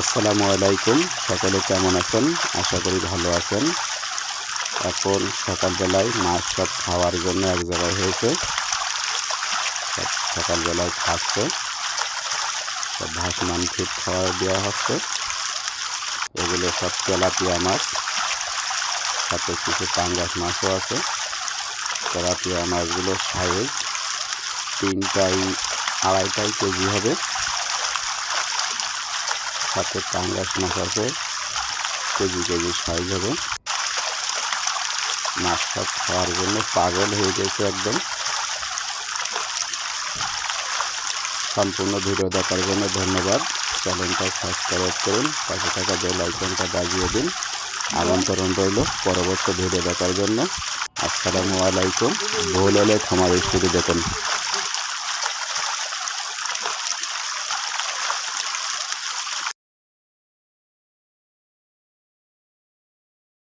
আসসালামু আলাইকুম। সকলে কেমন আছেন? আশা করি ভালো আছেন। এখন সকালবেলায় মাছ সব খাওয়ার জন্য এক জায়গায় হয়েছে। সব সকালবেলায় খাচ্ছে। সব ভাসমান ফিট খাওয়া দেওয়া হচ্ছে। এগুলো সব তেলাপিয়া মাছ। সাথে কিছু পাঙ্গাস মাছও আছে। তেলাপিয়া মাছগুলো সাইজ তিনটাই আড়াইটাই কেজি হবে। সাথে পাঙ্গাস মাছ আছে কেজি কেজি সাইজ হবে। মাছ সব খাওয়ার জন্য পাগল হয়ে গেছে একদম। সম্পূর্ণ ভিডিও দেখার জন্য ধন্যবাদ। চ্যানেলটা সাবস্ক্রাইব করুন, পাশে থাকা বেল আইকনটা বাজিয়ে দিন। আমন্ত্রণ রইল পরবর্তী ভিডিও দেখার জন্য। আসসালামু আলাইকুম। ভুল হলে ক্ষমা দৃষ্টিতে দেখুন।